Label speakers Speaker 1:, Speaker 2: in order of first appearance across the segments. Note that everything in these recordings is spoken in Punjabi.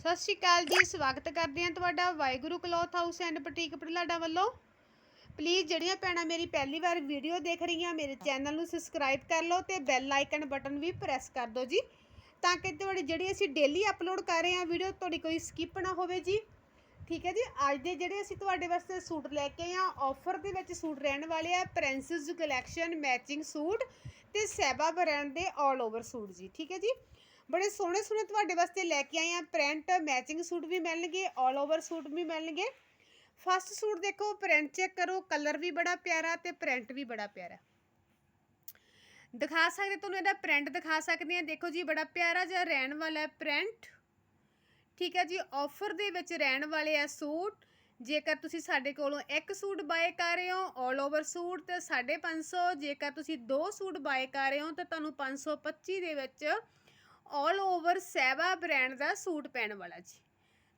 Speaker 1: ਸਤਿ ਸ਼੍ਰੀ ਅਕਾਲ ਜੀ, ਸਵਾਗਤ ਕਰਦੇ ਹਾਂ ਤੁਹਾਡਾ Waheguru cloth house and boutique Budhlada ਵੱਲੋਂ। ਪਲੀਜ਼ ਜਿਹੜੀਆਂ ਭੈਣਾਂ ਮੇਰੀ ਪਹਿਲੀ ਵਾਰ ਵੀਡੀਓ ਦੇਖ ਰਹੀਆਂ, ਮੇਰੇ ਚੈਨਲ ਨੂੰ ਸਬਸਕ੍ਰਾਈਬ ਕਰ ਲਓ ਤੇ ਬੈਲ ਆਈਕਨ ਬਟਨ ਵੀ ਪ੍ਰੈਸ ਕਰ ਦਿਓ ਜੀ, ਤਾਂ ਕਿ ਤੁਹਾਡੀ ਜਿਹੜੀ ਅਸੀਂ ਡੇਲੀ ਅਪਲੋਡ ਕਰ ਰਹੇ ਹਾਂ ਵੀਡੀਓ ਤੁਹਾਡੀ ਕੋਈ ਸਕਿਪ ਨਾ ਹੋਵੇ ਜੀ। ਠੀਕ ਹੈ ਜੀ, ਅੱਜ ਦੇ ਜਿਹੜੇ ਅਸੀਂ ਤੁਹਾਡੇ ਵਾਸਤੇ ਸੂਟ ਲੈ ਕੇ ਆਏ ਆ ਆਫਰ ਦੇ ਵਿੱਚ ਸੂਟ ਰਹਿਣ ਵਾਲੇ ਆ ਪ੍ਰਿੰਸਸ ਕਲੈਕਸ਼ਨ ਮੈਚਿੰਗ ਸੂਟ ਤੇ ਸੈਬਾ ਬ੍ਰਾਂਡ ਦੇ 올 ਓਵਰ ਸੂਟ ਜੀ, ਠੀਕ ਹੈ ਜੀ। ਬੜੇ ਸੋਹਣੇ ਸੋਹਣੇ ਤੁਹਾਡੇ ਵਾਸਤੇ ਲੈ ਕੇ ਆਏ ਆ। ਪ੍ਰਿੰਟ ਮੈਚਿੰਗ ਸੂਟ ਵੀ ਮਿਲਣਗੇ 올 ਓਵਰ ਸੂਟ ਵੀ ਮਿਲਣਗੇ। ਫਸਟ ਸੂਟ ਦੇਖੋ ਪ੍ਰਿੰਟ ਚੈੱਕ ਕਰੋ ਕਲਰ ਵੀ ਬੜਾ ਪਿਆਰਾ ਤੇ ਪ੍ਰਿੰਟ ਵੀ ਬੜਾ ਪਿਆਰਾ। ਦਿਖਾ ਸਕਦੇ, ਤੁਹਾਨੂੰ ਇਹਦਾ ਪ੍ਰਿੰਟ ਦਿਖਾ ਸਕਦੇ ਆ ਦੇਖੋ ਜੀ, ਬੜਾ ਪਿਆਰਾ ਜਿਹਾ ਰਹਿਣ ਵਾਲਾ ਪ੍ਰਿੰਟ ਠੀਕ ਹੈ ਜੀ ਆਫਰ ਦੇ ਵਿੱਚ ਰਹਿਣ ਵਾਲੇ ਆ ਸੂਟ ਜੇਕਰ ਤੁਸੀਂ ਸਾਡੇ ਕੋਲੋਂ ਇੱਕ ਸੂਟ ਬਾਏ ਕਰ ਰਹੇ ਹੋ 올 ਓਵਰ ਸੂਟ ਤੇ 550 ਜੇਕਰ ਤੁਸੀਂ ਦੋ ਸੂਟ ਬਾਏ ਕਰ ਰਹੇ ਹੋ, ਤਾਂ ਤੁਹਾਨੂੰ 525 ਦੇ ਵਿੱਚ 올 ਓਵਰ ਸੈਵਾ ਬ੍ਰਾਂਡ ਦਾ ਸੂਟ ਪੈਣ ਵਾਲਾ ਜੀ।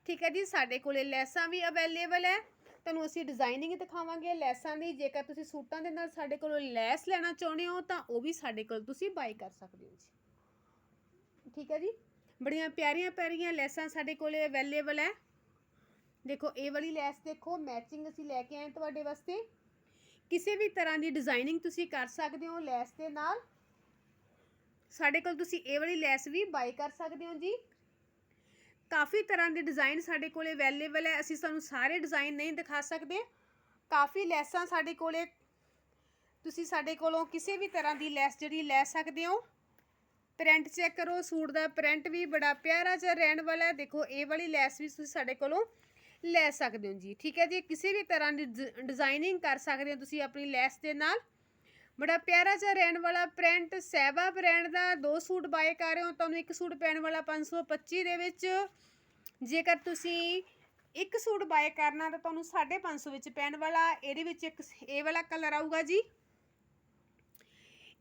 Speaker 1: ਠੀਕ ਹੈ ਜੀ, ਸਾਡੇ ਕੋਲੇ ਲੈਸਾਂ ਵੀ ਅਵੇਲੇਬਲ ਹੈ। ਤੁਹਾਨੂੰ ਅਸੀਂ ਡਿਜ਼ਾਈਨਿੰਗ ਦਿਖਾਵਾਂਗੇ। ਲੈਸਾਂ ਦੀ ਜੇਕਰ ਤੁਸੀਂ ਸੂਟਾਂ ਦੇ ਨਾਲ ਸਾਡੇ ਕੋਲੋਂ ਲੈਸ ਲੈਣਾ ਚਾਹੁੰਦੇ ਹੋ, ਤਾਂ ਉਹ ਵੀ ਸਾਡੇ ਕੋਲ ਤੁਸੀਂ ਬਾਈ ਕਰ ਸਕਦੇ ਹੋ ਜੀ। ਠੀਕ ਹੈ ਜੀ, ਬੜੀਆਂ ਪਿਆਰੀਆਂ ਪਿਆਰੀਆਂ ਲੈਸਾਂ ਸਾਡੇ ਕੋਲੇ ਅਵੇਲੇਬਲ ਹੈ। ਦੇਖੋ, ਇਹ ਵਾਲੀ ਲੈਸ ਦੇਖੋ ਮੈਚਿੰਗ ਅਸੀਂ ਲੈ ਕੇ ਆਏ ਤੁਹਾਡੇ ਵਾਸਤੇ। ਕਿਸੇ ਵੀ ਤਰ੍ਹਾਂ ਦੀ ਡਿਜ਼ਾਈਨਿੰਗ ਤੁਸੀਂ ਕਰ ਸਕਦੇ ਹੋ ਲੈਸ ਦੇ ਨਾਲ। ਸਾਡੇ ਕੋਲ ਤੁਸੀਂ ਇਹ ਵਾਲੀ ਲੈਸ ਵੀ ਬਾਈ ਕਰ ਸਕਦੇ ਹੋ ਜੀ। ਕਾਫੀ ਤਰ੍ਹਾਂ ਦੇ ਡਿਜ਼ਾਈਨ ਸਾਡੇ ਕੋਲੇ ਅਵੇਲੇਬਲ ਹੈ। ਅਸੀਂ ਤੁਹਾਨੂੰ ਸਾਰੇ ਡਿਜ਼ਾਈਨ ਨਹੀਂ ਦਿਖਾ ਸਕਦੇ। ਕਾਫੀ ਲੈਸਾਂ ਸਾਡੇ ਕੋਲੇ। ਤੁਸੀਂ ਸਾਡੇ ਕੋਲੋਂ ਕਿਸੇ ਵੀ ਤਰ੍ਹਾਂ ਦੀ ਲੈਸ ਜਿਹੜੀ ਲੈ ਸਕਦੇ ਹੋ। ਪ੍ਰਿੰਟ ਚੈੱਕ ਕਰੋ, ਸੂਟ ਦਾ ਪ੍ਰਿੰਟ ਵੀ ਬੜਾ ਪਿਆਰਾ ਜਿਹਾ ਰਹਿਣ ਵਾਲਾ ਹੈ। ਦੇਖੋ, ਇਹ ਵਾਲੀ ਲੈਸ ਵੀ ਤੁਸੀਂ ਸਾਡੇ ਕੋਲੋਂ ਲੈ ਸਕਦੇ ਹੋ ਜੀ। ਠੀਕ ਹੈ ਜੀ, ਕਿਸੇ ਵੀ ਤਰ੍ਹਾਂ ਦੀ ਡਿਜ਼ਾਈਨਿੰਗ ਕਰ ਸਕਦੇ ਹੋ ਤੁਸੀਂ ਆਪਣੀ ਲੈਸ ਦੇ ਨਾਲ। ਬੜਾ ਪਿਆਰਾ ਜਿਹਾ ਰਹਿਣ ਵਾਲਾ ਪ੍ਰਿੰਟ ਸੈਬਾ ਬ੍ਰਾਂਡ ਦਾ ਦੋ ਸੂਟ ਬਾਏ ਕਰ ਰਹੇ ਹੋ, ਤੁਹਾਨੂੰ ਇੱਕ ਸੂਟ ਪੈਣ ਵਾਲਾ 525 ਦੇ ਵਿੱਚ। ਜੇਕਰ ਤੁਸੀਂ ਇੱਕ ਸੂਟ ਬਾਏ ਕਰਨਾ ਤਾਂ ਤੁਹਾਨੂੰ 550 ਵਿੱਚ ਪੈਣ ਵਾਲਾ, ਇਹਦੇ ਵਿੱਚ ਇੱਕ ਇਹ ਵਾਲਾ ਕਲਰ ਆਊਗਾ ਜੀ।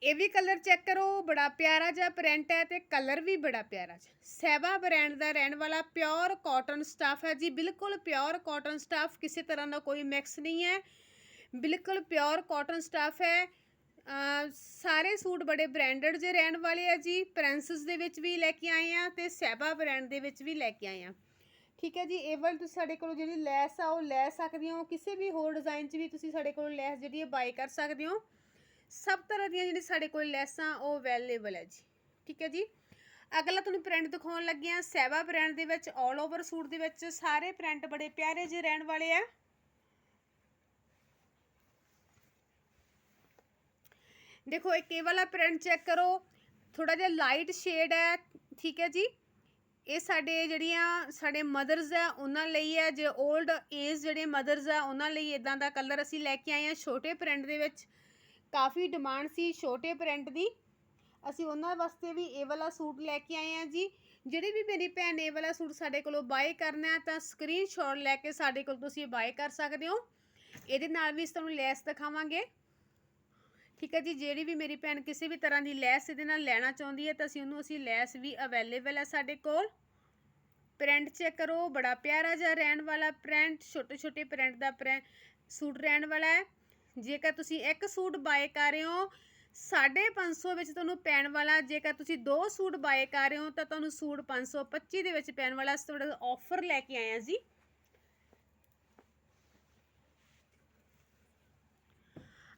Speaker 1: ਇਹ ਵੀ ਕਲਰ ਚੈੱਕ ਕਰੋ, ਬੜਾ ਪਿਆਰਾ ਜਿਹਾ ਪ੍ਰਿੰਟ ਹੈ ਤੇ ਕਲਰ ਵੀ ਬੜਾ ਪਿਆਰਾ ਜਿਹਾ। ਸੈਬਾ ਬ੍ਰਾਂਡ ਦਾ ਰਹਿਣ ਵਾਲਾ ਪਿਓਰ ਕਾਟਨ ਸਟਾਫ ਹੈ ਜੀ, ਬਿਲਕੁਲ ਪਿਓਰ ਕਾਟਨ ਸਟਾਫ ਕਿਸੇ ਤਰ੍ਹਾਂ ਦਾ ਕੋਈ ਮਿਕਸ ਨਹੀਂ ਹੈ। ਬਿਲਕੁਲ ਪਿਓਰ ਕਾਟਨ ਸਟਾਫ ਹੈ। ਸਾਰੇ ਸੂਟ ਬੜੇ ਬ੍ਰਾਂਡਡ ਜੇ ਰਹਿਣ ਵਾਲੇ ਆ ਜੀ। ਪ੍ਰਿੰਸਸ ਦੇ ਵਿੱਚ ਵੀ ਲੈ ਕੇ ਆਏ ਆ ਤੇ ਸੈਬਾ ਬ੍ਰਾਂਡ ਦੇ ਵਿੱਚ ਵੀ ਲੈ ਕੇ ਆਏ ਆ। ਠੀਕ ਹੈ ਜੀ, ਇਹ ਵਾਲੀ ਤੁਸੀਂ ਸਾਡੇ ਕੋਲ ਜਿਹੜੀ ਲੈਸ ਆ, ਉਹ ਲੈ ਸਕਦੇ ਹੋ। ਕਿਸੇ ਵੀ ਹੋਰ ਡਿਜ਼ਾਈਨ 'ਚ ਵੀ ਤੁਸੀਂ ਸਾਡੇ ਕੋਲ ਲੈਸ ਜਿਹੜੀ ਹੈ ਬਾਈ ਕਰ ਸਕਦੇ ਹੋ। ਸਭ ਤਰ੍ਹਾਂ ਦੀਆਂ ਜਿਹੜੀ ਸਾਡੇ ਕੋਲ ਲੈਸਾਂ, ਉਹ ਅਵੇਲੇਬਲ ਹੈ ਜੀ। ਠੀਕ ਹੈ ਜੀ। ਅਗਲਾ ਤੁਹਾਨੂੰ ਪ੍ਰਿੰਟ ਦਿਖਾਉਣ ਲੱਗੇ ਆ। ਸੈਵਾ ਬ੍ਰਾਂਡ ਦੇ ਵਿੱਚ 올 ਓਵਰ ਸੂਟ ਦੇ ਵਿੱਚ ਸਾਰੇ ਪ੍ਰਿੰਟ ਬੜੇ ਪਿਆਰੇ ਜਿਹੇ ਰਹਿਣ ਵਾਲੇ ਆ। ਦੇਖੋ, ਇੱਕ ਇਹ ਵਾਲਾ ਪ੍ਰਿੰਟ ਚੈੱਕ ਕਰੋ। ਥੋੜਾ ਜਿਹਾ ਲਾਈਟ ਸ਼ੇਡ ਹੈ, ਠੀਕ ਹੈ ਜੀ? ਇਹ ਸਾਡੇ ਜਿਹੜੀਆਂ ਸਾਡੇ ਮਦਰਸ ਆ ਉਹਨਾਂ ਲਈ ਹੈ। ਜੇ 올ਡ ਏਜ ਜਿਹੜੇ ਮਦਰਸ ਆ ਉਹਨਾਂ ਲਈ ਇਦਾਂ ਦਾ ਕਲਰ ਅਸੀਂ ਲੈ ਕੇ ਆਏ ਆ ਛੋਟੇ ਪ੍ਰਿੰਟ ਦੇ ਵਿੱਚ। ਕਾਫੀ ਡਿਮਾਂਡ ਸੀ ਛੋਟੇ ਪ੍ਰਿੰਟ ਦੀ। ਅਸੀਂ ਉਹਨਾਂ ਵਾਸਤੇ ਵੀ ਇਹ ਵਾਲਾ ਸੂਟ ਲੈ ਕੇ ਆਏ ਆ ਜੀ। ਜਿਹੜੀ ਵੀ ਮੇਰੀ ਭੈਣ ਇਹ ਵਾਲਾ ਸੂਟ ਸਾਡੇ ਕੋਲੋਂ ਬਾਏ ਕਰਨਾ ਤਾਂ ਸਕਰੀਨਸ਼ਾਟ ਲੈ ਕੇ ਸਾਡੇ ਕੋਲ ਤੁਸੀਂ ਬਾਏ ਕਰ ਸਕਦੇ ਹੋ। ਇਹਦੇ ਨਾਲ ਵੀ ਤੁਹਾਨੂੰ ਲੈਸ ਦਿਖਾਵਾਂਗੇ। ਠੀਕ ਹੈ ਜੀ, ਜਿਹੜੀ ਵੀ ਮੇਰੀ ਭੈਣ ਕਿਸੇ ਵੀ ਤਰ੍ਹਾਂ ਦੀ ਲੈਸ ਇਹਦੇ ਨਾਲ ਲੈਣਾ ਚਾਹੁੰਦੀ ਹੈ ਤਾਂ ਅਸੀਂ ਉਹਨੂੰ ਅਸੀਂ ਲੈਸ ਵੀ ਅਵੇਲੇਬਲ ਹੈ ਸਾਡੇ ਕੋਲ। ਪ੍ਰਿੰਟ ਚੈੱਕ ਕਰੋ, ਬੜਾ ਪਿਆਰਾ ਜਿਹਾ ਰਹਿਣ ਵਾਲਾ ਪ੍ਰਿੰਟ ਛੋਟੇ ਛੋਟੇ ਪ੍ਰਿੰਟ ਦਾ ਪ੍ਰਿੰਟ ਸੂਟ ਰਹਿਣ ਵਾਲਾ ਹੈ। ਜੇਕਰ ਤੁਸੀਂ ਇੱਕ ਸੂਟ ਬਾਏ ਕਰ ਰਹੇ ਹੋ 550 ਵਿੱਚ ਤੁਹਾਨੂੰ ਪੈਣ ਵਾਲਾ, ਜੇਕਰ ਤੁਸੀਂ ਦੋ ਸੂਟ ਬਾਏ ਕਰ ਰਹੇ ਹੋ ਤਾਂ ਤੁਹਾਨੂੰ ਸੂਟ 525 ਦੇ ਵਿੱਚ ਪੈਣ ਵਾਲਾ, ਅਸੀਂ ਤੁਹਾਡਾ ਆਫਰ ਲੈ ਕੇ ਆਏ ਹਾਂ ਜੀ।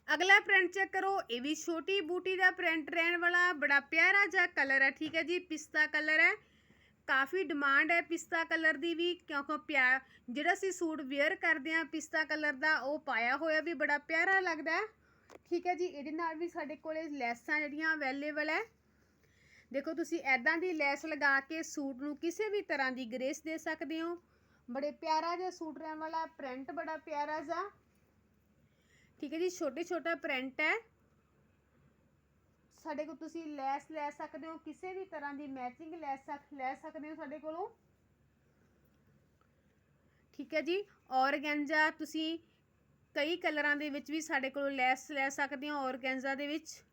Speaker 1: ਅਗਲਾ ਪ੍ਰਿੰਟ ਚੈੱਕ ਕਰੋ। ਇਹ ਵੀ ਛੋਟੀ ਬੂਟੀ ਦਾ ਪ੍ਰਿੰਟ ਰਹਿਣ ਵਾਲਾ। ਬੜਾ ਪਿਆਰਾ ਜਿਹਾ ਕਲਰ ਹੈ, ਠੀਕ ਹੈ ਜੀ, ਪਿਸਤਾ ਕਲਰ ਹੈ। ਕਾਫੀ ਡਿਮਾਂਡ ਹੈ ਪਿਸਤਾ ਕਲਰ ਦੀ ਵੀ, ਕਿਉਂਕਿ ਪਿਆ, ਜਿਹੜਾ ਅਸੀਂ ਸੂਟ ਵੇਅਰ ਕਰਦੇ ਆ ਪਿਸਤਾ ਕਲਰ ਦਾ, ਉਹ ਪਾਇਆ ਹੋਇਆ ਵੀ ਬੜਾ ਪਿਆਰਾ ਲੱਗਦਾ ਹੈ। ਠੀਕ ਹੈ ਜੀ, ਇਹਦੇ ਨਾਲ ਵੀ ਸਾਡੇ ਕੋਲੇ ਲੈਸਾਂ ਜਿਹੜੀਆਂ ਅਵੇਲੇਬਲ ਹੈ। ਦੇਖੋ, ਤੁਸੀਂ ਐਦਾਂ ਦੀ ਲੈਸ ਲਗਾ ਕੇ ਸੂਟ ਨੂੰ ਕਿਸੇ ਵੀ ਤਰ੍ਹਾਂ ਦੀ ਗ੍ਰੇਸ ਦੇ ਸਕਦੇ ਹੋ। ਬੜੇ ਪਿਆਰਾ ਜਿਹਾ ਸੂਟ ਰਹਿਣ ਵਾਲਾ ਪ੍ਰਿੰਟ ਬੜਾ ਪਿਆਰਾ ਜਿਹਾ। ਠੀਕ ਹੈ ਜੀ ਛੋਟੇ ਛੋਟਾ ਪ੍ਰਿੰਟ ਹੈ। ਸਾਡੇ ਕੋਲ ਤੁਸੀਂ ਲੈਸ ਲੈ ਸਕਦੇ ਹੋ, ਕਿਸੇ ਵੀ ਤਰ੍ਹਾਂ ਦੀ ਮੈਚਿੰਗ ਲੈ ਸਕ, ਲੈ ਸਕਦੇ ਹੋ ਸਾਡੇ ਕੋਲੋਂ। ਠੀਕ ਹੈ ਜੀ, ਔਰਗੈਂਜਾ ਤੁਸੀਂ ਕਈ ਕਲਰਾਂ ਦੇ ਵਿੱਚ ਵੀ ਸਾਡੇ ਕੋਲੋਂ ਲੈਸ ਲੈ ਸਕਦੇ ਹੋ, ਔਰਗੈਂਜਾ ਦੇ ਵਿੱਚ।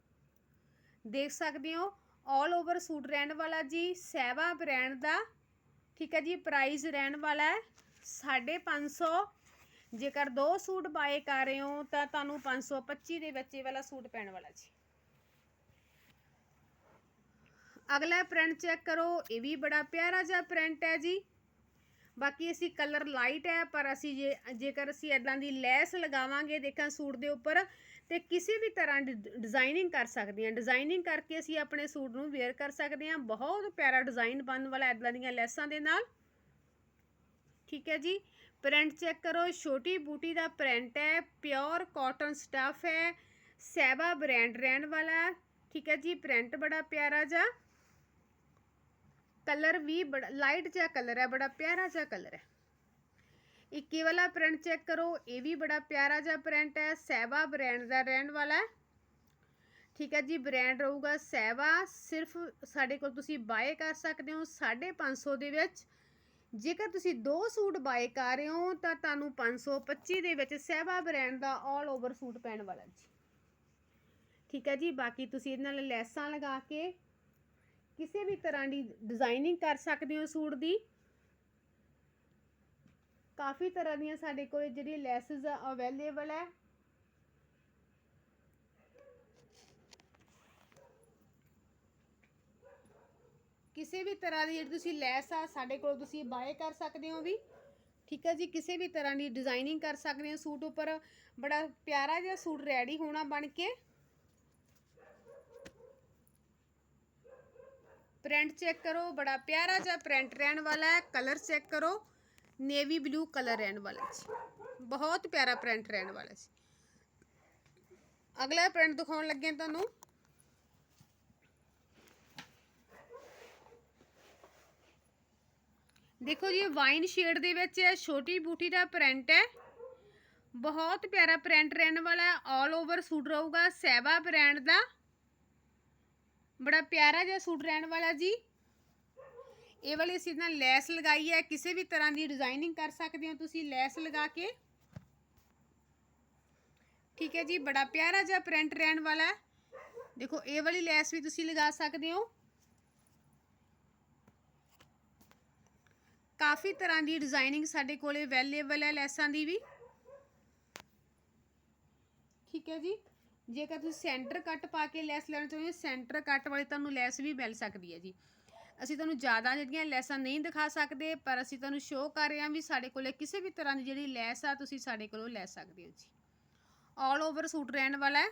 Speaker 1: ਦੇਖ ਸਕਦੇ ਹੋ 올 ਓਵਰ ਸੂਟ ਰਹਿਣ ਵਾਲਾ ਜੀ, ਸੈਵਾ ਬ੍ਰਾਂਡ ਦਾ। ਠੀਕ ਹੈ ਜੀ ਪ੍ਰਾਈਸ ਰਹਿਣ ਵਾਲਾ ਹੈ 550 ਜੇਕਰ ਦੋ ਸੂਟ ਬਾਏ ਕਰ ਰਹੇ ਹੋ, ਤਾਂ ਤੁਹਾਨੂੰ 525 ਦੇ ਬੱਚੇ ਵਾਲਾ ਸੂਟ ਪੈਣ ਵਾਲਾ ਜੀ। ਅਗਲਾ ਪ੍ਰਿੰਟ ਚੈੱਕ ਕਰੋ, ਇਹ ਵੀ ਬੜਾ ਪਿਆਰਾ ਜਿਹਾ ਪ੍ਰਿੰਟ ਹੈ ਜੀ। ਬਾਕੀ ਅਸੀਂ ਕਲਰ ਲਾਈਟ ਹੈ, ਪਰ ਅਸੀਂ ਜੇ, ਜੇਕਰ ਅਸੀਂ ਇਦਾਂ ਦੀ ਲੈਸ ਲਗਾਵਾਂਗੇ ਦੇਖਾਂ ਸੂਟ ਦੇ ਉੱਪਰ, ਤੇ ਕਿਸੇ ਵੀ ਤਰ੍ਹਾਂ ਦੀ ਡਿਜ਼ਾਈਨਿੰਗ ਕਰ ਸਕਦੇ ਹਾਂ। ਡਿਜ਼ਾਈਨਿੰਗ ਕਰਕੇ ਅਸੀਂ ਆਪਣੇ ਸੂਟ ਨੂੰ ਵੇਅਰ ਕਰ ਸਕਦੇ ਹਾਂ। ਬਹੁਤ ਪਿਆਰਾ ਡਿਜ਼ਾਈਨ ਬਣਨ ਵਾਲਾ ਇਦਾਂ ਦੀਆਂ ਲੈਸਾਂ ਦੇ ਨਾਲ। ਠੀਕ ਹੈ ਜੀ? ਪ੍ਰਿੰਟ ਚੈੱਕ ਕਰੋ ਛੋਟੀ ਬੂਟੀ ਦਾ ਪ੍ਰਿੰਟ ਹੈ, ਪਿਓਰ ਕਾਟਨ ਸਟਫ ਹੈ, ਸੈਬਾ ਬ੍ਰਾਂਡ ਰਹਿਣ ਵਾਲਾ, ਠੀਕ ਹੈ ਜੀ, ਪ੍ਰਿੰਟ ਬੜਾ ਪਿਆਰਾ ਜਿਹਾ, ਕਲਰ ਵੀ ਬੜਾ, ਲਾਈਟ ਜਿਹਾ ਕਲਰ ਹੈ, ਬੜਾ ਪਿਆਰਾ ਜਿਹਾ ਕਲਰ ਹੈ। ਇੱਕੀ ਵਾਲਾ ਪ੍ਰਿੰਟ ਚੈੱਕ ਕਰੋ, ਇਹ ਵੀ ਬੜਾ ਪਿਆਰਾ ਜਿਹਾ ਪ੍ਰਿੰਟ ਹੈ, ਸੈਬਾ ਬ੍ਰਾਂਡ ਦਾ ਰਹਿਣ ਵਾਲਾ ਹੈ। ਠੀਕ ਹੈ ਜੀ, ਬ੍ਰਾਂਡ ਰਹੂਗਾ ਸੈਵਾ ਸਿਰਫ ਸਾਡੇ ਕੋਲ ਤੁਸੀਂ ਬਾਏ ਕਰ ਸਕਦੇ ਹੋ 550 ਦੇ ਵਿੱਚ ਜੇਕਰ ਤੁਸੀਂ ਦੋ ਸੂਟ ਬਾਏ ਕਰ ਰਹੇ ਹੋ, ਤਾਂ ਤੁਹਾਨੂੰ 525 ਦੇ ਵਿੱਚ ਸਹਿਬਾ ਬ੍ਰਾਂਡ ਦਾ 올 ਓਵਰ ਸੂਟ ਪੈਣ ਵਾਲਾ ਜੀ। ਠੀਕ ਹੈ ਜੀ, ਬਾਕੀ ਤੁਸੀਂ ਇਹਦੇ ਨਾਲ ਲੈਸਾਂ ਲਗਾ ਕੇ ਕਿਸੇ ਵੀ ਤਰ੍ਹਾਂ ਦੀ ਡਿਜ਼ਾਈਨਿੰਗ ਕਰ ਸਕਦੇ ਹੋ ਸੂਟ ਦੀ। ਕਾਫੀ ਤਰ੍ਹਾਂ ਦੀਆਂ ਸਾਡੇ ਕੋਲ ਜਿਹੜੀ ਲੈਸਸ ਅਵੇਲੇਬਲ ਹੈ। ਕਿਸੇ ਵੀ ਤਰ੍ਹਾਂ ਦੀ ਜਿਹੜੀ ਤੁਸੀਂ ਲੈਸ ਆ, ਸਾਡੇ ਕੋਲ ਤੁਸੀਂ ਬਾਏ ਕਰ ਸਕਦੇ ਹੋ ਵੀ। ਠੀਕ ਹੈ ਜੀ, ਕਿਸੇ ਵੀ ਤਰ੍ਹਾਂ ਦੀ ਡਿਜ਼ਾਈਨਿੰਗ ਕਰ ਸਕਦੇ ਹੋ ਸੂਟ ਉੱਪਰ। ਬੜਾ ਪਿਆਰਾ ਜਿਹਾ ਸੂਟ ਰੈਡੀ ਹੋਣਾ ਬਣ ਕੇ। ਪ੍ਰਿੰਟ ਚੈੱਕ ਕਰੋ, ਬੜਾ ਪਿਆਰਾ ਜਿਹਾ ਪ੍ਰਿੰਟ ਰਹਿਣ ਵਾਲਾ ਹੈ। ਕਲਰ ਚੈੱਕ ਕਰੋ। ਨੇਵੀ ਬਲੂ ਕਲਰ ਰਹਿਣ ਵਾਲਾ ਜੀ। ਬਹੁਤ ਪਿਆਰਾ ਪ੍ਰਿੰਟ ਰਹਿਣ ਵਾਲਾ ਜੀ। ਅਗਲਾ ਪ੍ਰਿੰਟ ਦਿਖਾਉਣ ਲੱਗੇ ਤੁਹਾਨੂੰ। ਦੇਖੋ ਜੀ ਵਾਈਨ ਸ਼ੇਡ ਦੇ ਵਿੱਚ ਹੈ ਛੋਟੀ ਬੂਟੀ ਦਾ ਪ੍ਰਿੰਟ ਹੈ। ਬਹੁਤ ਪਿਆਰਾ ਪ੍ਰਿੰਟ ਰਹਿਣ ਵਾਲਾ ਹੈ। 올 ਓਵਰ ਸੂਟ ਰਹੂਗਾ, ਸੈਵਾ ਬ੍ਰਾਂਡ ਦਾ। ਬੜਾ ਪਿਆਰਾ ਜਿਹਾ ਸੂਟ ਰਹਿਣ ਵਾਲਾ ਜੀ। ਇਹ ਵਾਲੀ ਅਸੀਂ ਨਾਲ ਲੈਸ ਲਗਾਈ ਹੈ। ਕਿਸੇ ਵੀ ਤਰ੍ਹਾਂ ਦੀ ਡਿਜ਼ਾਈਨਿੰਗ ਕਰ ਸਕਦੇ ਹੋ ਤੁਸੀਂ ਲੈਸ ਲਗਾ ਕੇ। ਠੀਕ ਹੈ ਜੀ, ਬੜਾ ਪਿਆਰਾ ਜਿਹਾ ਪ੍ਰਿੰਟ ਰਹਿਣ ਵਾਲਾ ਦੇਖੋ, ਇਹ ਵਾਲੀ ਲੈਸ ਵੀ ਤੁਸੀਂ ਲਗਾ ਸਕਦੇ ਹੋ। ਕਾਫੀ ਤਰ੍ਹਾਂ ਦੀ ਡਿਜ਼ਾਈਨਿੰਗ ਸਾਡੇ ਕੋਲੇ ਅਵੇਲੇਬਲ ਹੈ ਲੈਸਾਂ ਦੀ ਵੀ। ਠੀਕ ਹੈ ਜੀ? ਜੇਕਰ ਤੁਸੀਂ ਸੈਂਟਰ ਕੱਟ ਪਾ ਕੇ ਲੈਸ ਲੈਣਾ ਚਾਹੁੰਦੇ ਹੋ ਸੈਂਟਰ ਕੱਟ ਵਾਲੀ ਤੁਹਾਨੂੰ ਲੈਸ ਵੀ ਮਿਲ ਸਕਦੀ ਹੈ ਜੀ। ਅਸੀਂ ਤੁਹਾਨੂੰ ਜ਼ਿਆਦਾ ਜਿਹੜੀਆਂ ਲੈਸਾਂ ਨਹੀਂ ਦਿਖਾ ਸਕਦੇ, ਪਰ ਅਸੀਂ ਤੁਹਾਨੂੰ ਸ਼ੋਅ ਕਰ ਰਹੇ ਹਾਂ ਵੀ ਸਾਡੇ ਕੋਲੇ ਕਿਸੇ ਵੀ ਤਰ੍ਹਾਂ ਦੀ ਜਿਹੜੀ ਲੈਸ ਆ, ਤੁਸੀਂ ਸਾਡੇ ਕੋਲੋਂ ਲੈ ਸਕਦੇ ਹੋ ਜੀ। ਆਲ ਓਵਰ ਸੂਟ ਰਹਿਣ ਵਾਲਾ ਹੈ।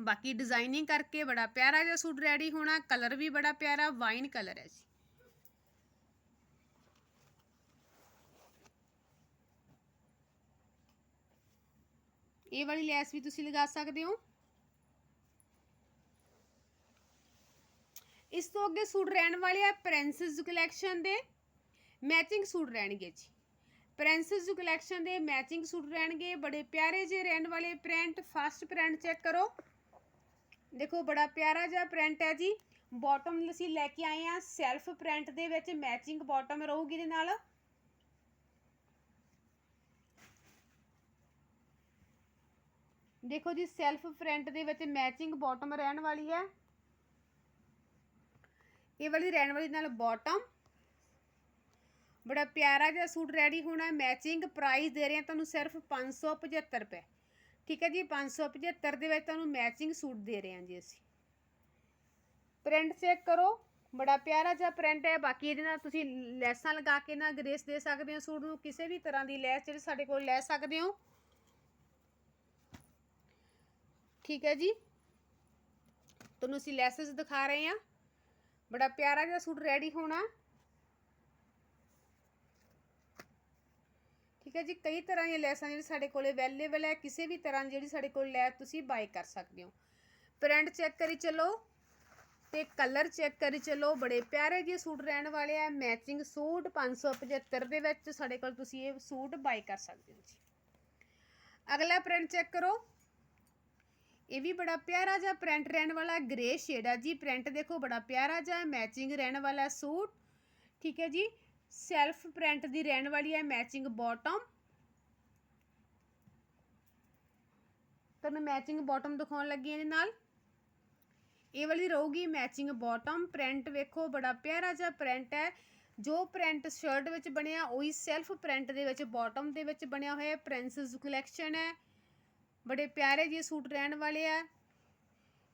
Speaker 1: ਬਾਕੀ ਡਿਜ਼ਾਈਨਿੰਗ ਕਰਕੇ ਬੜਾ ਪਿਆਰਾ ਜਿਹਾ ਸੂਟ ਰੈਡੀ ਹੋਣਾ ਕਲਰ ਵੀ ਬੜਾ ਪਿਆਰਾ ਵਾਈਨ ਕਲਰ ਹੈ ਜੀ। ਇਹ ਵਾਲੀ ਲੈਸ ਵੀ ਤੁਸੀਂ ਲਗਾ ਸਕਦੇ ਹੋ। ਇਸ ਤੋਂ ਅੱਗੇ ਸੂਟ ਰਹਿਣ ਵਾਲੇ ਆ ਪ੍ਰਿੰਸਸ ਕਲੈਕਸ਼ਨ ਦੇ ਮੈਚਿੰਗ ਸੂਟ ਰਹਿਣਗੇ ਜੀ। ਪ੍ਰਿੰਸਸ ਕਲੈਕਸ਼ਨ ਦੇ ਮੈਚਿੰਗ ਸੂਟ ਰਹਿਣਗੇ, ਬੜੇ ਪਿਆਰੇ ਜਿਹੇ ਰਹਿਣ ਵਾਲੇ ਪ੍ਰਿੰਟ ਫਸਟ ਪ੍ਰਿੰਟ ਚੈੱਕ ਕਰੋ। ਦੇਖੋ ਬੜਾ ਪਿਆਰਾ ਜਿਹਾ ਪ੍ਰਿੰਟ ਹੈ ਜੀ। ਬਾਟਮ ਅਸੀਂ ਲੈ ਕੇ ਆਏ ਆ ਸੈਲਫ ਪ੍ਰਿੰਟ ਦੇ ਵਿੱਚ ਮੈਚਿੰਗ ਬਾਟਮ ਰਹੂਗੀ ਦੇ ਨਾਲ। ਦੇਖੋ ਜੀ ਸੈਲਫ ਫਰੰਟ ਦੇ ਵਿੱਚ ਮੈਚਿੰਗ ਬਾਟਮ ਰਹਿਣ ਵਾਲੀ ਹੈ। ਇਹ ਵਾਲੀ ਰਹਿਣ ਵਾਲੀ ਨਾਲ ਬਾਟਮ ਬੜਾ ਪਿਆਰਾ ਜਿਹਾ ਸੂਟ ਰੈਡੀ ਹੋਣਾ ਮੈਚਿੰਗ ਪ੍ਰਾਈਸ ਦੇ ਰਹੇ ਹਾਂ, ਤੁਹਾਨੂੰ ਸਿਰਫ 575 ਰੁਪਏ। ਠੀਕ ਹੈ ਜੀ 575 ਦੇ ਵਿੱਚ ਤੁਹਾਨੂੰ ਮੈਚਿੰਗ ਸੂਟ ਦੇ ਰਹੇ ਹਾਂ ਜੀ ਅਸੀਂ। ਪ੍ਰਿੰਟ ਚੈੱਕ ਕਰੋ, ਬੜਾ ਪਿਆਰਾ ਜਿਹਾ ਪ੍ਰਿੰਟ ਹੈ। ਬਾਕੀ ਇਹਦੇ ਨਾਲ ਤੁਸੀਂ ਲੈਸਾਂ ਲਗਾ ਕੇ ਨਾ ਗ੍ਰੇਸ ਦੇ ਸਕਦੇ ਹੋ ਸੂਟ ਨੂੰ, ਕਿਸੇ ਵੀ ਤਰ੍ਹਾਂ ਦੀ ਲੈਸ ਜਿਹੜੀ ਸਾਡੇ ਕੋਲ ਲੈ ਸਕਦੇ ਹੋ। ਠੀਕ ਹੈ ਜੀ। ਤੁਹਾਨੂੰ ਅਸੀਂ ਲੈਸਸ ਦਿਖਾ ਰਹੇ ਹਾਂ। ਬੜਾ ਪਿਆਰਾ ਜਿਹਾ ਸੂਟ ਰੈਡੀ ਹੋਣਾ। ਠੀਕ ਹੈ ਜੀ, ਕਈ ਤਰ੍ਹਾਂ ਦੀਆਂ ਲੈਸਾਂ ਜਿਹੜੀ ਸਾਡੇ ਕੋਲ ਅਵੇਲੇਬਲ ਹੈ। ਕਿਸੇ ਵੀ ਤਰ੍ਹਾਂ ਦੀ ਜਿਹੜੀ ਸਾਡੇ ਕੋਲ ਲੈ ਤੁਸੀਂ ਬਾਈ ਕਰ ਸਕਦੇ ਹੋ। ਪ੍ਰਿੰਟ ਚੈੱਕ ਕਰੀ ਚੱਲੋ ਤੇ ਕਲਰ ਚੈੱਕ ਕਰੀ ਚਲੋ। ਬੜੇ ਪਿਆਰੇ ਜਿਹੇ ਸੂਟ ਰਹਿਣ ਵਾਲੇ ਆ। ਮੈਚਿੰਗ ਸੂਟ 575 ਦੇ ਵਿੱਚ ਸਾਡੇ ਕੋਲ ਤੁਸੀਂ ਇਹ ਸੂਟ ਬਾਈ ਕਰ ਸਕਦੇ ਹੋ ਜੀ। ਅਗਲਾ ਪ੍ਰਿੰਟ ਚੈੱਕ ਕਰੋ। ਇਹ ਵੀ ਬੜਾ ਪਿਆਰਾ ਜਿਹਾ ਪ੍ਰਿੰਟ ਰਹਿਣ ਵਾਲਾ ਗ੍ਰੇ ਸ਼ੇਡ ਆ ਜੀ। ਪ੍ਰਿੰਟ ਦੇਖੋ, ਬੜਾ ਪਿਆਰਾ ਜਿਹਾ ਮੈਚਿੰਗ ਰਹਿਣ ਵਾਲਾ ਸੂਟ। ਠੀਕ ਹੈ ਜੀ। ਸੈਲਫ ਪ੍ਰਿੰਟ ਦੀ ਰਹਿਣ ਵਾਲੀ ਹੈ ਮੈਚਿੰਗ ਬਾਟਮ ਤੁਹਾਨੂੰ ਮੈਚਿੰਗ ਬਾਟਮ ਦਿਖਾਉਣ ਲੱਗੀ ਇਹਦੇ ਨਾਲ। ਇਹ ਵਾਲੀ ਰਹੂਗੀ ਮੈਚਿੰਗ ਬਾਟਮ ਪ੍ਰਿੰਟ ਵੇਖੋ, ਬੜਾ ਪਿਆਰਾ ਜਿਹਾ ਪ੍ਰਿੰਟ ਹੈ। ਜੋ ਪ੍ਰਿੰਟ ਸ਼ਰਟ ਵਿੱਚ ਬਣਿਆ, ਉਹੀ ਸੈਲਫ ਪ੍ਰਿੰਟ ਦੇ ਵਿੱਚ ਬਾਟਮ ਦੇ ਵਿੱਚ ਬਣਿਆ ਹੋਇਆ ਪ੍ਰਿੰਸਸ ਕਲੈਕਸ਼ਨ ਹੈ। ਬੜੇ ਪਿਆਰੇ ਜਿਹੇ ਸੂਟ ਰਹਿਣ ਵਾਲੇ ਆ।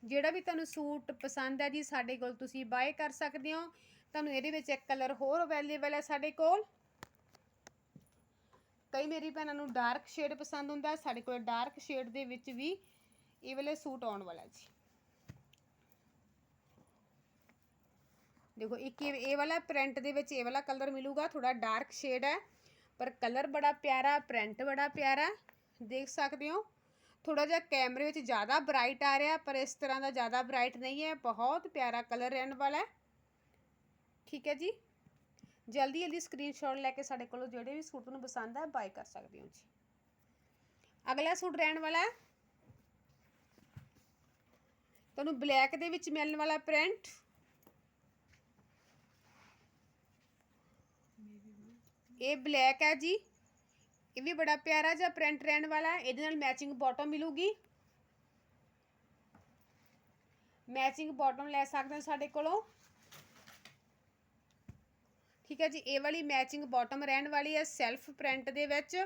Speaker 1: ਜਿਹੜਾ ਵੀ ਤੁਹਾਨੂੰ ਸੂਟ ਪਸੰਦ ਹੈ ਜੀ, ਸਾਡੇ ਕੋਲ ਤੁਸੀਂ ਬਾਏ ਕਰ ਸਕਦੇ ਹੋ। ਤੁਹਾਨੂੰ ਇਹਦੇ ਵਿੱਚ ਇੱਕ ਕਲਰ ਹੋਰ ਅਵੇਲੇਬਲ ਹੈ ਸਾਡੇ ਕੋਲ। ਕਈ ਮੇਰੀ ਭੈਣਾਂ ਨੂੰ ਡਾਰਕ ਸ਼ੇਡ ਪਸੰਦ ਹੁੰਦਾ, ਸਾਡੇ ਕੋਲ ਡਾਰਕ ਸ਼ੇਡ ਦੇ ਵਿੱਚ ਵੀ ਇਹ ਵਾਲੇ ਸੂਟ ਆਉਣ ਵਾਲਾ ਜੀ। ਦੇਖੋ, ਇੱਕ ਇਹ ਇਹ ਵਾਲਾ ਪ੍ਰਿੰਟ ਦੇ ਵਿੱਚ ਇਹ ਵਾਲਾ ਕਲਰ ਮਿਲੂਗਾ ਥੋੜਾ ਡਾਰਕ ਸ਼ੇਡ ਹੈ ਪਰ ਕਲਰ ਬੜਾ ਪਿਆਰਾ ਪ੍ਰਿੰਟ ਬੜਾ ਪਿਆਰਾ, ਦੇਖ ਸਕਦੇ ਹੋ। ਥੋੜਾ ਜਿਹਾ ਕੈਮਰੇ ਵਿੱਚ ਜ਼ਿਆਦਾ ਬ੍ਰਾਈਟ ਆ ਰਿਹਾ, ਪਰ ਇਸ ਤਰ੍ਹਾਂ ਦਾ ਜ਼ਿਆਦਾ ਬ੍ਰਾਈਟ ਨਹੀਂ ਹੈ, ਬਹੁਤ ਪਿਆਰਾ ਕਲਰ ਰਹਿਣ ਵਾਲਾ ਹੈ। ਠੀਕ ਹੈ ਜੀ? ਜਲਦੀ ਜਲਦੀ ਸਕਰੀਨਸ਼ਾਟ ਲੈ ਕੇ ਸਾਡੇ ਕੋਲੋਂ ਜਿਹੜੇ ਵੀ ਸੂਟ ਤੁਹਾਨੂੰ ਪਸੰਦ ਹੈ ਬਾਈ ਕਰ ਸਕਦੇ ਹੋ ਜੀ। ਅਗਲਾ ਸੂਟ ਰਹਿਣ ਵਾਲਾ ਹੈ। ਤੁਹਾਨੂੰ ਬਲੈਕ ਦੇ ਵਿੱਚ ਮਿਲਣ ਵਾਲਾ ਪ੍ਰਿੰਟ ਇਹ ਬਲੈਕ ਹੈ ਜੀ। ਇਹ ਵੀ ਬੜਾ ਪਿਆਰਾ ਜਿਹਾ ਪ੍ਰਿੰਟ ਰਹਿਣ ਵਾਲਾ ਇਹਦੇ ਨਾਲ ਮੈਚਿੰਗ ਬਾਟਮ ਮਿਲੂਗੀ। ਮੈਚਿੰਗ ਬਾਟਮ ਲੈ ਸਕਦੇ ਹੋ ਸਾਡੇ ਕੋਲੋਂ। ਠੀਕ ਹੈ ਜੀ, ਇਹ ਵਾਲੀ ਮੈਚਿੰਗ ਬਾਟਮ ਰਹਿਣ ਵਾਲੀ ਹੈ ਸੈਲਫ ਪ੍ਰਿੰਟ ਦੇ ਵਿੱਚ।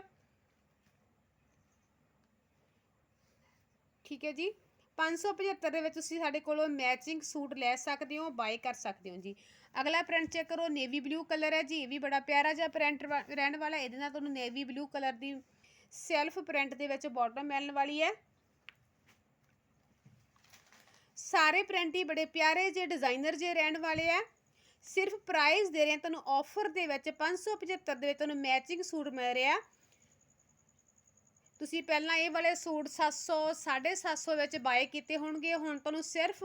Speaker 1: ਠੀਕ ਹੈ ਜੀ। 575 ਦੇ ਵਿੱਚ ਤੁਸੀਂ ਸਾਡੇ ਕੋਲੋਂ ਮੈਚਿੰਗ ਸੂਟ ਲੈ ਸਕਦੇ ਹੋ ਬਾਏ ਕਰ ਸਕਦੇ ਹੋ ਜੀ। ਅਗਲਾ ਪ੍ਰਿੰਟ ਚੈੱਕ ਕਰੋ ਨੇਵੀ ਬਲੂ ਕਲਰ ਹੈ ਜੀ, ਇਹ ਵੀ ਬੜਾ ਪਿਆਰਾ ਜਿਹਾ ਪ੍ਰਿੰਟ ਰਹਿਣ ਵਾਲਾ, ਇਹਦੇ ਨਾਲ ਤੁਹਾਨੂੰ ਨੇਵੀ ਬਲੂ ਕਲਰ ਦੀ ਸੈਲਫ ਪ੍ਰਿੰਟ ਦੇ ਵਿੱਚ ਬਾਟਮ ਮਿਲਣ ਵਾਲੀ ਹੈ। ਸਾਰੇ ਪ੍ਰਿੰਟ ਹੀ ਬੜੇ ਪਿਆਰੇ ਜੇ ਡਿਜ਼ਾਈਨਰ ਜੇ ਰਹਿਣ ਵਾਲੇ ਆ ਸਿਰਫ ਪ੍ਰਾਈਸ ਦੇ ਰਹੇ ਤੁਹਾਨੂੰ ਆਫਰ ਦੇ ਵਿੱਚ 575 ਦੇ ਵਿੱਚ ਤੁਹਾਨੂੰ ਮੈਚਿੰਗ ਸੂਟ ਮਿਲ ਰਿਹਾ। ਤੁਸੀਂ ਪਹਿਲਾਂ ਇਹ ਵਾਲੇ ਸੂਟ 700 750 ਵਿੱਚ ਬਾਏ ਕੀਤੇ ਹੋਣਗੇ। ਹੁਣ ਤੁਹਾਨੂੰ ਸਿਰਫ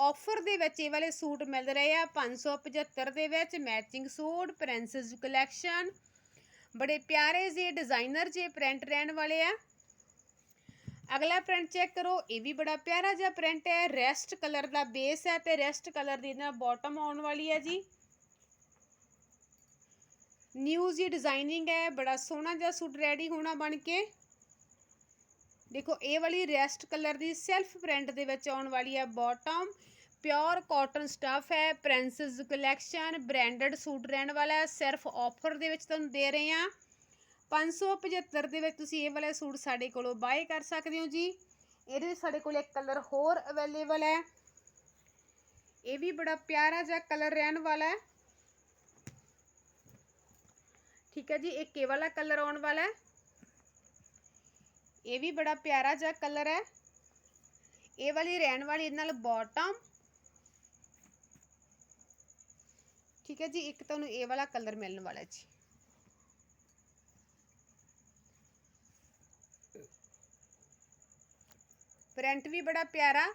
Speaker 1: ਆਫਰ ਦੇ ਵਿੱਚ ਇਹ ਵਾਲੇ ਸੂਟ ਮਿਲ ਰਹੇ ਆ 575 ਦੇ ਵਿੱਚ ਮੈਚਿੰਗ ਸੂਟ ਪ੍ਰਿੰਸਸ ਕਲੈਕਸ਼ਨ ਬੜੇ ਪਿਆਰੇ ਜਿਹੇ ਡਿਜ਼ਾਈਨਰ ਜੇ ਪ੍ਰਿੰਟ ਰਹਿਣ ਵਾਲੇ ਆ। ਅਗਲਾ ਪ੍ਰਿੰਟ ਚੈੱਕ ਕਰੋ, ਇਹ ਵੀ ਬੜਾ ਪਿਆਰਾ ਜਿਹਾ ਪ੍ਰਿੰਟ ਹੈ। ਰੈਸਟ ਕਲਰ ਦਾ ਬੇਸ ਹੈ ਤੇ ਰੈਸਟ ਕਲਰ ਦੀ ਨਾਲ ਬਾਟਮ ਆਉਣ ਵਾਲੀ ਹੈ ਜੀ। ਨਿਊ ਜੀ ਡਿਜ਼ਾਈਨਿੰਗ ਹੈ, ਬੜਾ ਸੋਹਣਾ ਜਿਹਾ ਸੂਟ ਰੈਡੀ ਹੋਣਾ ਬਣ ਕੇ। ਦੇਖੋ, ਇਹ ਵਾਲੀ ਰੈਸਟ ਕਲਰ ਦੀ ਸੈਲਫ ਪ੍ਰਿੰਟ ਦੇ ਵਿੱਚ ਆਉਣ ਵਾਲੀ ਹੈ ਬਾਟਮ ਪਿਓਰ ਕਾਟਨ ਸਟਫ ਹੈ ਪ੍ਰਿੰਸਸ ਕਲੈਕਸ਼ਨ ਬ੍ਰਾਂਡਡ ਸੂਟ ਰਹਿਣ ਵਾਲਾ ਹੈ, ਸਿਰਫ ਆਫਰ ਦੇ ਵਿੱਚ ਤੁਹਾਨੂੰ ਦੇ ਰਹੇ ਹਾਂ। 575 ਦੇ ਵਿੱਚ ਤੁਸੀਂ ਇਹ ਵਾਲਾ ਸੂਟ ਸਾਡੇ ਕੋਲੋਂ ਬਾਏ ਕਰ ਸਕਦੇ ਹੋ ਜੀ। ਇਹਦੇ ਵਿੱਚ ਸਾਡੇ ਕੋਲ ਇੱਕ ਕਲਰ ਹੋਰ ਅਵੇਲੇਬਲ ਹੈ। ਇਹ ਵੀ ਬੜਾ ਪਿਆਰਾ ਜਿਹਾ ਕਲਰ ਰਹਿਣ ਵਾਲਾ ਹੈ। ਠੀਕ ਹੈ ਜੀ ਇੱਕ ਇਹ ਵਾਲਾ ਕਲਰ ਆਉਣ ਵਾਲਾ ਹੈ। ਇਹ ਵੀ ਬੜਾ ਪਿਆਰਾ ਜਿਹਾ ਕਲਰ ਹੈ। ਇਹ ਵਾਲੀ ਰਹਿਣ ਵਾਲੀ ਇਹਦੇ ਨਾਲ ਬਾਟਮ ਠੀਕ ਹੈ ਜੀ, ਇੱਕ ਤੁਹਾਨੂੰ ਇਹ ਵਾਲਾ ਕਲਰ ਮਿਲਣ ਵਾਲਾ ਜੀ। ਪ੍ਰਿੰਟ ਵੀ ਬੜਾ ਪਿਆਰਾ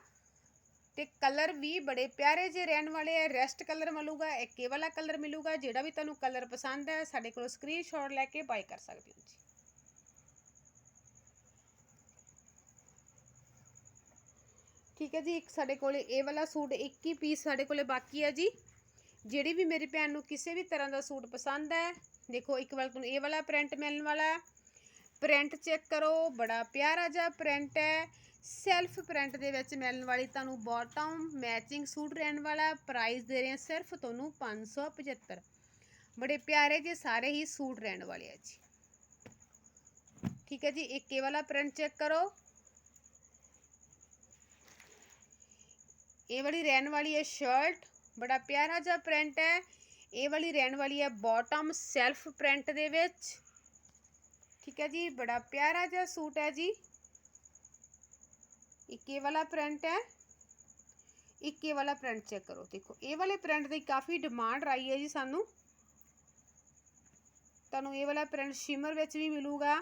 Speaker 1: ਤੇ ਕਲਰ ਵੀ ਬੜੇ ਪਿਆਰੇ ਜਿਹੇ ਰਹਿਣ ਵਾਲੇ ਆ। ਰੈਸਟ ਕਲਰ ਮਿਲੂਗਾ, ਇੱਕ ਇਹ ਵਾਲਾ ਕਲਰ ਮਿਲੂਗਾ, ਜਿਹੜਾ ਵੀ ਤੁਹਾਨੂੰ ਕਲਰ ਪਸੰਦ ਹੈ, ਸਾਡੇ ਕੋਲ ਸਕਰੀਨਸ਼ਾਟ ਲੈ ਕੇ ਬਾਈ ਕਰ ਸਕਦੇ ਹੋ ਜੀ। ਠੀਕ ਹੈ ਜੀ, ਇੱਕ ਸਾਡੇ ਕੋਲੇ ਇਹ ਵਾਲਾ ਸੂਟ, ਇੱਕ ਹੀ ਪੀਸ ਸਾਡੇ ਕੋਲੇ ਬਾਕੀ ਹੈ ਜੀ। ਜਿਹੜੀ ਵੀ ਮੇਰੀ ਭੈਣ ਨੂੰ ਕਿਸੇ ਵੀ ਤਰ੍ਹਾਂ ਦਾ ਸੂਟ ਪਸੰਦ ਹੈ, ਦੇਖੋ ਇੱਕ ਵਾਰ ਤੁਹਾਨੂੰ ਇਹ ਵਾਲਾ ਪ੍ਰਿੰਟ ਮਿਲਣ ਵਾਲਾ ਪ੍ਰਿੰਟ ਚੈੱਕ ਕਰੋ, ਬੜਾ ਪਿਆਰਾ ਜਿਹਾ ਪ੍ਰਿੰਟ ਹੈ। ਸੈਲਫ ਪ੍ਰਿੰਟ ਦੇ ਵਿੱਚ ਮਿਲਣ ਵਾਲੀ ਤੁਹਾਨੂੰ ਬਾਟਮ ਮੈਚਿੰਗ ਸੂਟ ਰਹਿਣ ਵਾਲਾ ਪ੍ਰਾਈਸ ਦੇ ਰਹੇ ਹਾਂ ਸਿਰਫ ਤੁਹਾਨੂੰ 575 ਬੜੇ ਪਿਆਰੇ ਜਿਹੇ ਸਾਰੇ ਹੀ ਸੂਟ ਰਹਿਣ ਵਾਲੇ ਆ ਜੀ। ਠੀਕ ਹੈ ਜੀ, ਇੱਕ ਇਹ ਵਾਲਾ ਪ੍ਰਿੰਟ ਚੈੱਕ ਕਰੋ। ਇਹ ਵਾਲੀ ਰਹਿਣ ਵਾਲੀ ਹੈ ਸ਼ਰਟ, ਬੜਾ ਪਿਆਰਾ ਜਿਹਾ ਪ੍ਰਿੰਟ ਹੈ। ਇਹ ਵਾਲੀ ਰਹਿਣ ਵਾਲੀ ਹੈ ਬਾਟਮ ਸੈਲਫ ਪ੍ਰਿੰਟ ਦੇ ਵਿੱਚ। ਠੀਕ ਹੈ ਜੀ, ਬੜਾ ਪਿਆਰਾ ਜਿਹਾ ਸੂਟ ਹੈ ਜੀ। ਇੱਕ ਇਹ ਵਾਲਾ ਪ੍ਰਿੰਟ ਹੈ। ਇੱਕ ਇਹ ਵਾਲਾ ਪ੍ਰਿੰਟ ਚੈੱਕ ਕਰੋ, ਦੇਖੋ, ਇਹ ਵਾਲੇ ਪ੍ਰਿੰਟ ਦੀ ਕਾਫੀ ਡਿਮਾਂਡ ਆਈ ਹੈ ਜੀ ਸਾਨੂੰ। ਤੁਹਾਨੂੰ ਇਹ ਵਾਲਾ ਪ੍ਰਿੰਟ ਸ਼ਿਮਰ ਵਿੱਚ ਵੀ ਮਿਲੂਗਾ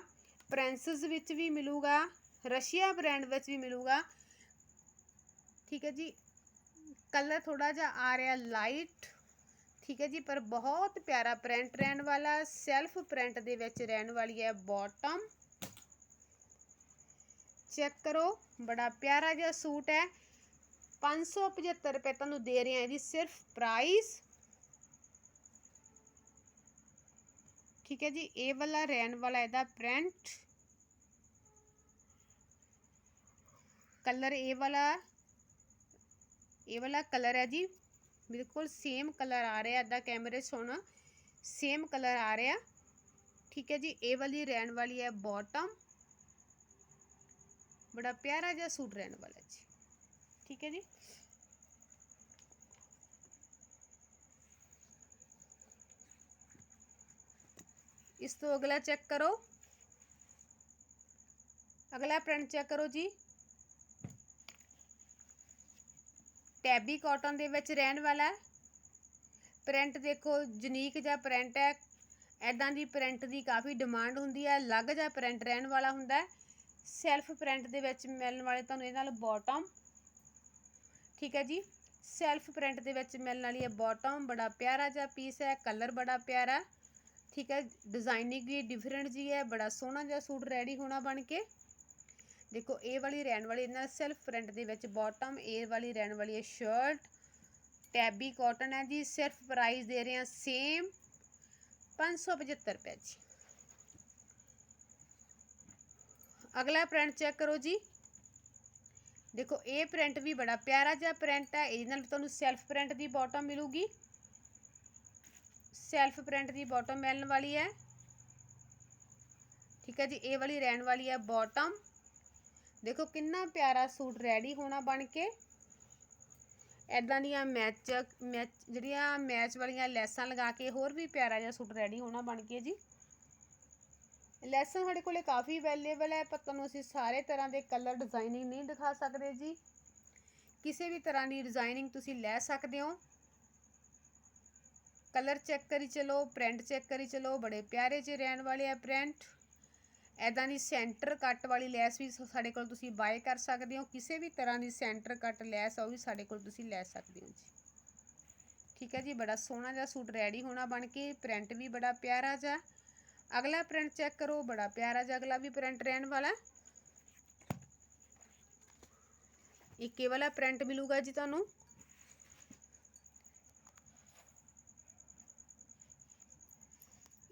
Speaker 1: ਪ੍ਰਿੰਸਸ ਵਿੱਚ ਵੀ ਮਿਲੂਗਾ, ਰਸ਼ੀਆ ਬ੍ਰਾਂਡ ਵਿੱਚ ਵੀ ਮਿਲੂਗਾ। ਠੀਕ ਹੈ ਜੀ ਕਲਰ ਥੋੜਾ ਜਿਹਾ ਆ ਰਿਹਾ ਲਾਈਟ ਠੀਕ ਹੈ ਜੀ, ਪਰ ਬਹੁਤ ਪਿਆਰਾ ਪ੍ਰਿੰਟ ਰਹਿਣ ਵਾਲਾ ਸੈਲਫ ਪ੍ਰਿੰਟ ਦੇ ਵਿੱਚ ਰਹਿਣ ਵਾਲੀ ਹੈ ਬਾਟਮ ਚੈੱਕ ਕਰੋ, ਬੜਾ ਪਿਆਰਾ ਜਿਹਾ ਸੂਟ ਹੈ। 575 ਰੁਪਏ ਤੁਹਾਨੂੰ ਦੇ ਰਹੇ ਹਾਂ ਇਹਦੀ ਸਿਰਫ ਪ੍ਰਾਈਸ ਠੀਕ ਹੈ ਜੀ, ਇਹ ਵਾਲਾ ਰਹਿਣ ਵਾਲਾ ਇਹਦਾ ਪ੍ਰਿੰਟ ਕਲਰ ਇਹ ਵਾਲਾ ਇਹ ਵਾਲਾ ਕਲਰ ਹੈ ਜੀ ਬਿਲਕੁਲ ਸੇਮ ਕਲਰ ਆ ਰਿਹਾ ਇਦਾਂ ਕੈਮਰੇ 'ਚ ਹੁਣ ਸੇਮ ਕਲਰ ਆ ਰਿਹਾ ਠੀਕ ਹੈ ਜੀ ਇਹ ਵਾਲੀ ਰਹਿਣ ਵਾਲੀ ਹੈ ਬਾਟਮ ਬੜਾ ਪਿਆਰਾ ਜਿਹਾ ਸੂਟ ਰਹਿਣ ਵਾਲਾ ਜੀ ਠੀਕ ਹੈ ਜੀ ਇਸ ਤੋਂ ਅਗਲਾ ਚੈੱਕ ਕਰੋ ਅਗਲਾ ਪ੍ਰਿੰਟ ਚੈੱਕ ਕਰੋ ਜੀ ਟੈਬੀ ਕਾਟਨ ਦੇ ਵਿੱਚ ਰਹਿਣ ਵਾਲਾ ਪ੍ਰਿੰਟ ਦੇਖੋ ਯੂਨੀਕ ਜਿਹਾ ਪ੍ਰਿੰਟ ਹੈ। ਐਦਾਂ ਦੀ ਪ੍ਰਿੰਟ ਦੀ ਕਾਫੀ ਡਿਮਾਂਡ ਹੁੰਦੀ ਹੈ, ਅਲੱਗ ਜਿਹਾ ਪ੍ਰਿੰਟ ਰਹਿਣ ਵਾਲਾ ਹੁੰਦਾ ਹੈ। ਸੈਲਫ ਪ੍ਰਿੰਟ ਦੇ ਵਿੱਚ ਮਿਲਣ ਵਾਲੇ ਤੁਹਾਨੂੰ ਇਹਦੇ ਨਾਲ ਬਾਟਮ, ਠੀਕ ਹੈ ਜੀ? ਸੈਲਫ ਪ੍ਰਿੰਟ ਦੇ ਵਿੱਚ ਮਿਲਣ ਵਾਲੀ ਹੈ ਬਾਟਮ ਬੜਾ ਪਿਆਰਾ ਜਿਹਾ ਪੀਸ ਹੈ, ਕਲਰ ਬੜਾ ਪਿਆਰਾ, ਠੀਕ ਹੈ? ਡਿਜ਼ਾਈਨਿੰਗ ਵੀ ਡਿਫਰੈਂਟ ਜੀ ਹੈ, ਬੜਾ ਸੋਹਣਾ ਜਿਹਾ ਸੂਟ ਰੈਡੀ ਹੋਣਾ ਬਣ ਕੇ। ਦੇਖੋ ਇਹ ਵਾਲੀ ਰਹਿਣ ਵਾਲੀ, ਇਹਨਾਂ ਸੈਲਫ ਪ੍ਰਿੰਟ ਦੇ ਵਿੱਚ ਬਾਟਮ ਇਹ ਵਾਲੀ ਰਹਿਣ ਵਾਲੀ ਹੈ ਸ਼ਰਟ ਟੈਬੀ ਕਾਟਨ ਹੈ ਜੀ ਸਿਰਫ ਪ੍ਰਾਈਸ ਦੇ ਰਹੇ ਹਾਂ ਸੇਮ 575 ਰੁਪਏ ਜੀ। ਅਗਲਾ ਪ੍ਰਿੰਟ ਚੈੱਕ ਕਰੋ ਜੀ। ਦੇਖੋ, ਇਹ ਪ੍ਰਿੰਟ ਵੀ ਬੜਾ ਪਿਆਰਾ ਜਿਹਾ ਪ੍ਰਿੰਟ ਹੈ, ਇਹਦੇ ਨਾਲ ਤੁਹਾਨੂੰ ਸੈਲਫ ਪ੍ਰਿੰਟ ਦੀ ਬਾਟਮ ਮਿਲੂਗੀ। ਸੈਲਫ ਪ੍ਰਿੰਟ ਦੀ ਬਾਟਮ ਮਿਲਣ ਵਾਲੀ ਹੈ। ਠੀਕ ਹੈ ਜੀ ਇਹ ਵਾਲੀ ਰਹਿਣ ਵਾਲੀ ਹੈ ਬਾਟਮ ਦੇਖੋ ਕਿੰਨਾ ਪਿਆਰਾ ਸੂਟ ਰੈਡੀ ਹੋਣਾ ਬਣ ਕੇ। ਐਦਾਂ ਦੀਆਂ ਮੈਚ ਮੈਚ ਜਿਹੜੀਆਂ ਮੈਚ ਵਾਲੀਆਂ ਲੈਸਾਂ ਲਗਾ ਕੇ ਹੋਰ ਵੀ ਪਿਆਰਾ ਜਿਹਾ ਸੂਟ ਰੈਡੀ ਹੋਣਾ ਬਣ ਕੇ ਜੀ। ਲੈਸਾਂ ਸਾਡੇ ਕੋਲੇ ਕਾਫੀ ਅਵੇਲੇਬਲ ਹੈ, ਪਰ ਤੁਹਾਨੂੰ ਅਸੀਂ ਸਾਰੇ ਤਰ੍ਹਾਂ ਦੇ ਕਲਰ ਡਿਜ਼ਾਈਨਿੰਗ ਨਹੀਂ ਦਿਖਾ ਸਕਦੇ ਜੀ। ਕਿਸੇ ਵੀ ਤਰ੍ਹਾਂ ਦੀ ਡਿਜ਼ਾਈਨਿੰਗ ਤੁਸੀਂ ਲੈ ਸਕਦੇ ਹੋ। ਕਲਰ ਚੈੱਕ ਕਰੀ ਚਲੋ ਪ੍ਰਿੰਟ ਚੈੱਕ ਕਰੀ ਚਲੋ, ਬੜੇ ਪਿਆਰੇ ਜਿਹੇ ਰਹਿਣ ਵਾਲੇ ਆ ਪ੍ਰਿੰਟ ਐਦਾਂ ਦੀ ਸੈਂਟਰ ਕੱਟ ਵਾਲੀ ਲੈਸ ਵੀ ਸਾਡੇ ਕੋਲ ਤੁਸੀਂ ਬਾਏ ਕਰ ਸਕਦੇ ਹੋ। ਕਿਸੇ ਵੀ ਤਰ੍ਹਾਂ ਦੀ ਸੈਂਟਰ ਕੱਟ ਲੈਸ ਆ, ਉਹ ਵੀ ਸਾਡੇ ਕੋਲ ਤੁਸੀਂ ਲੈ ਸਕਦੇ ਹੋ ਜੀ। ਠੀਕ ਹੈ ਜੀ, ਬੜਾ ਸੋਹਣਾ ਜਿਹਾ ਸੂਟ ਰੈਡੀ ਹੋਣਾ ਬਣ ਕੇ ਪ੍ਰਿੰਟ ਵੀ ਬੜਾ ਪਿਆਰਾ ਜਿਹਾ। ਅਗਲਾ ਪ੍ਰਿੰਟ ਚੈੱਕ ਕਰੋ, ਬੜਾ ਪਿਆਰਾ ਜਿਹਾ ਅਗਲਾ ਵੀ ਪ੍ਰਿੰਟ ਰਹਿਣ ਵਾਲਾ। ਇੱਕ ਇਹ ਵਾਲਾ ਪ੍ਰਿੰਟ ਮਿਲੂਗਾ ਜੀ ਤੁਹਾਨੂੰ।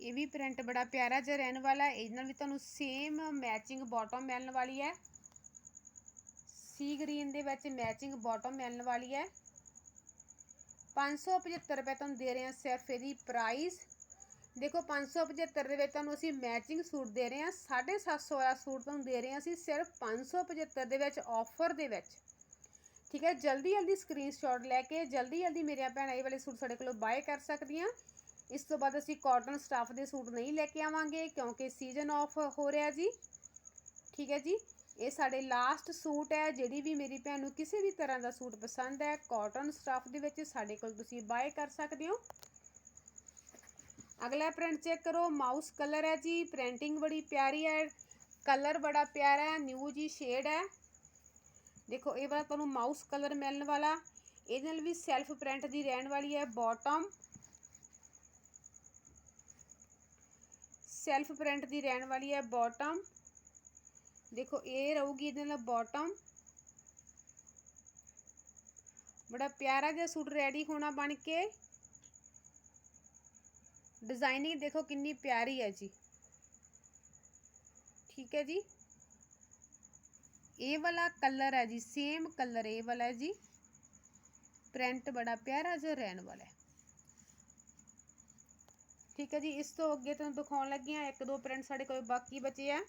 Speaker 1: ਇਹ ਵੀ ਪ੍ਰਿੰਟ ਬੜਾ ਪਿਆਰਾ ਜਿਹਾ ਰਹਿਣ ਵਾਲਾ ਹੈ। ਇਹਦੇ ਨਾਲ ਵੀ ਤੁਹਾਨੂੰ ਸੇਮ ਮੈਚਿੰਗ ਬਾਟਮ ਮਿਲਣ ਵਾਲੀ ਹੈ। ਸੀ ਗ੍ਰੀਨ ਦੇ ਵਿੱਚ ਮੈਚਿੰਗ ਬਾਟਮ ਮਿਲਣ ਵਾਲੀ ਹੈ। 575 ਰੁਪਏ ਤੁਹਾਨੂੰ ਦੇ ਰਹੇ ਹਾਂ ਸਿਰਫ ਇਹਦੀ ਪ੍ਰਾਈਸ ਦੇਖੋ 575 ਦੇ ਵਿੱਚ ਤੁਹਾਨੂੰ ਅਸੀਂ ਮੈਚਿੰਗ ਸੂਟ ਦੇ ਰਹੇ ਹਾਂ। 750 ਵਾਲਾ ਸੂਟ ਤੁਹਾਨੂੰ ਦੇ ਰਹੇ ਹਾਂ ਅਸੀਂ ਸਿਰਫ 575 ਦੇ ਵਿੱਚ ਆਫਰ ਦੇ ਵਿੱਚ। ਠੀਕ ਹੈ ਜਲਦੀ ਜਲਦੀ ਸਕਰੀਨਸ਼ਾਟ ਲੈ ਕੇ ਜਲਦੀ ਜਲਦੀ ਮੇਰੀਆਂ ਭੈਣਾਂ ਇਹ ਵਾਲੇ ਸੂਟ ਸਾਡੇ ਕੋਲੋਂ ਬਾਏ ਕਰ ਸਕਦੀਆਂ। ਇਸ ਤੋਂ ਬਾਅਦ ਅਸੀਂ ਕਾਟਨ ਸਟਾਫ ਦੇ ਸੂਟ ਨਹੀਂ ਲੈ ਕੇ ਆਵਾਂਗੇ ਕਿਉਂਕਿ ਸੀਜ਼ਨ ਆਫ ਹੋ ਰਿਹਾ ਜੀ। ਠੀਕ ਹੈ ਜੀ। ਇਹ ਸਾਡੇ ਲਾਸਟ ਸੂਟ ਹੈ, ਜਿਹੜੀ ਵੀ ਮੇਰੀ ਭੈਣ ਨੂੰ ਕਿਸੇ ਵੀ ਤਰ੍ਹਾਂ ਦਾ ਸੂਟ ਪਸੰਦ ਹੈ ਕਾਟਨ ਸਟਾਫ ਦੇ ਵਿੱਚ ਸਾਡੇ ਕੋਲ ਤੁਸੀਂ ਬਾਏ ਕਰ ਸਕਦੇ ਹੋ। ਅਗਲਾ ਪ੍ਰਿੰਟ ਚੈੱਕ ਕਰੋ ਮਾਊਸ ਕਲਰ ਹੈ ਜੀ ਪ੍ਰਿੰਟਿੰਗ ਬੜੀ ਪਿਆਰੀ ਹੈ ਕਲਰ ਬੜਾ ਪਿਆਰਾ ਹੈ ਨਿਊ ਜੀ ਸ਼ੇਡ ਹੈ। ਦੇਖੋ, ਇਹ ਵਾਲਾ ਤੁਹਾਨੂੰ ਮਾਊਸ ਕਲਰ ਮਿਲਣ ਵਾਲਾ। ਇਹਦੇ ਨਾਲ ਵੀ ਸੈਲਫ ਪ੍ਰਿੰਟ ਦੀ ਰਹਿਣ ਵਾਲੀ ਹੈ ਬਾਟਮ ਸੈਲਫ ਪ੍ਰਿੰਟ ਦੀ ਰਹਿਣ ਵਾਲੀ ਹੈ ਬਾਟਮ। ਦੇਖੋ ਇਹ ਰਹੂਗੀ ਇਹਦੇ ਨਾਲ ਬਾਟਮ। ਬੜਾ ਪਿਆਰਾ ਜਿਹਾ ਸੂਟ ਰੈਡੀ ਹੋਣਾ ਬਣ ਕੇ। ਡਿਜ਼ਾਈਨਿੰਗ ਦੇਖੋ ਕਿੰਨੀ ਪਿਆਰੀ ਹੈ ਜੀ। ਠੀਕ ਹੈ ਜੀ। ਇਹ ਵਾਲਾ ਕਲਰ ਹੈ ਜੀ ਸੇਮ ਕਲਰ ਇਹ ਵਾਲਾ ਹੈ ਜੀ। ਪ੍ਰਿੰਟ ਬੜਾ ਪਿਆਰਾ ਜਿਹਾ ਰਹਿਣ ਵਾਲਾ ਹੈ। ਠੀਕ ਹੈ ਜੀ, ਇਸ ਤੋਂ ਅੱਗੇ ਤੁਹਾਨੂੰ ਦਿਖਾਉਣ ਲੱਗੀ ਹਾਂ, ਇੱਕ ਦੋ ਪ੍ਰਿੰਟ ਸਾਡੇ ਕੋਲ ਬਾਕੀ ਬਚੇ ਆ।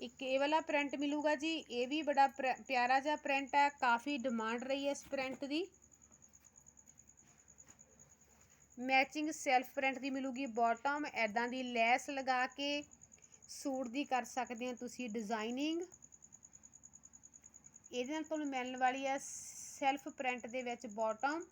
Speaker 1: ਇੱਕ ਇਹ ਵਾਲਾ ਪ੍ਰਿੰਟ ਮਿਲੂਗਾ ਜੀ, ਇਹ ਵੀ ਬੜਾ ਪਿਆਰਾ ਜਿਹਾ ਪ੍ਰਿੰਟ ਹੈ, ਕਾਫੀ ਡਿਮਾਂਡ ਰਹੀ ਹੈ ਇਸ ਪ੍ਰਿੰਟ ਦੀ। ਮੈਚਿੰਗ ਸੈਲਫ ਪ੍ਰਿੰਟ ਦੀ ਮਿਲੂਗੀ ਬਾਟਮ ਐਦਾਂ ਦੀ ਲੈਸ ਲਗਾ ਕੇ ਸੂਟ ਦੀ ਕਰ ਸਕਦੇ ਹੋ ਤੁਸੀਂ ਡਿਜ਼ਾਈਨਿੰਗ ਇਹਦੇ ਨਾਲ ਤੁਹਾਨੂੰ ਮਿਲਣ ਵਾਲੀ ਹੈ ਸੈਲਫ ਪ੍ਰਿੰਟ ਦੇ ਵਿੱਚ ਬਾਟਮ